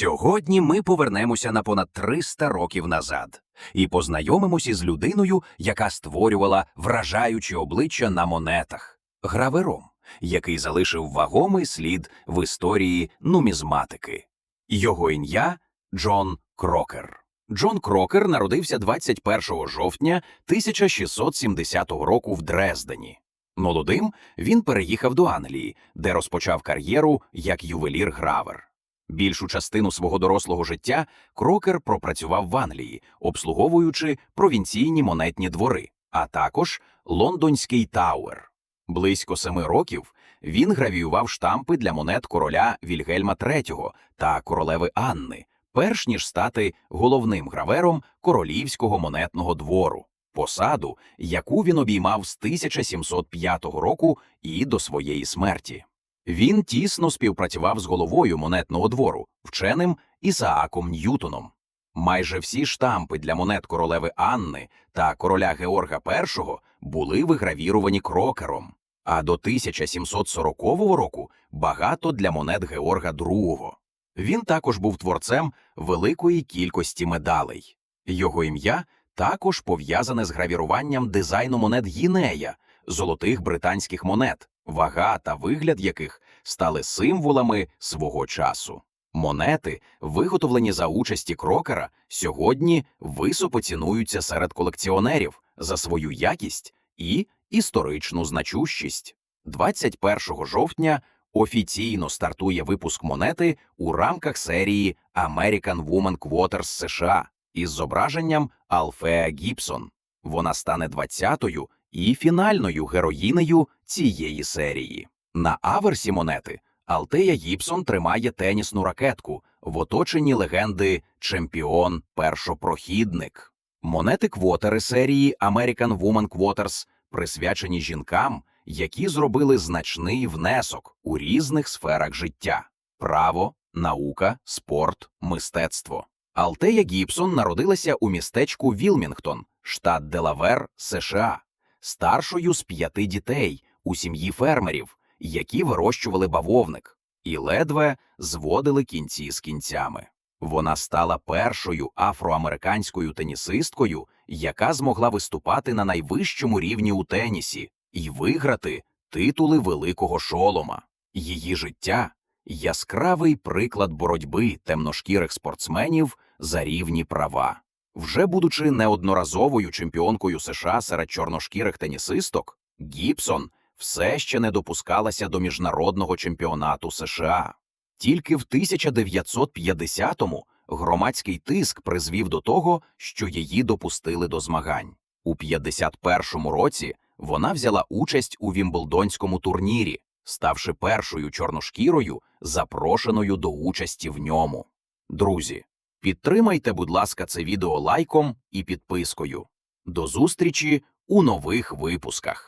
Сьогодні ми повернемося на понад 300 років назад і познайомимося із людиною, яка створювала вражаючі обличчя на монетах гравером, який залишив вагомий слід в історії нумізматики. Його ім'я Джон Крокер. Джон Крокер народився 21 жовтня 1670 року в Дрездені. Молодим він переїхав до Англії, де розпочав кар'єру як ювелір-гравер. Більшу частину свого дорослого життя Крокер пропрацював в Англії, обслуговуючи провінційні монетні двори, а також лондонський Тауер. Близько семи років він гравіював штампи для монет короля Вільгельма III та королеви Анни, перш ніж стати головним гравером королівського монетного двору, посаду, яку він обіймав з 1705 року і до своєї смерті. Він тісно співпрацював з головою монетного двору, вченим Ісааком Ньютоном. Майже всі штампи для монет королеви Анни та короля Георга І були вигравіровані крокером, а до 1740 року багато для монет Георга II. Він також був творцем великої кількості медалей. Його ім'я також пов'язане з гравіруванням дизайну монет Гінея, золотих британських монет, вага та вигляд яких стали символами свого часу. Монети, виготовлені за участі крокера, сьогодні високо цінуються серед колекціонерів за свою якість і історичну значущість. 21 жовтня офіційно стартує випуск монети у рамках серії American Woman Quarters США із зображенням Алфеа Гібсон. Вона стане 20-ю і фінальною героїнею цієї серії. На аверсі монети Алтея Гібсон тримає тенісну ракетку в оточенні легенди Чемпіон першопрохідник. Монети квотери серії American Woman Quarters присвячені жінкам, які зробили значний внесок у різних сферах життя: право, наука, спорт, мистецтво. Алтея Гібсон народилася у містечку Вілмінгтон, штат Делавер, США, старшою з п'яти дітей у сім'ї фермерів, які вирощували бавовник, і ледве зводили кінці з кінцями. Вона стала першою афроамериканською тенісисткою, яка змогла виступати на найвищому рівні у тенісі і виграти титули великого шолома. Її життя яскравий приклад боротьби темношкірих спортсменів за рівні права. Вже будучи неодноразовою чемпіонкою США серед чорношкірих тенісисток, Гібсон все ще не допускалася до міжнародного чемпіонату США. Тільки в 1950-му громадський тиск призвів до того, що її допустили до змагань. У 51-му році вона взяла участь у Вімблдонському турнірі, ставши першою чорношкірою, запрошеною до участі в ньому. Друзі, підтримайте, будь ласка, це відео лайком і підпискою. До зустрічі у нових випусках.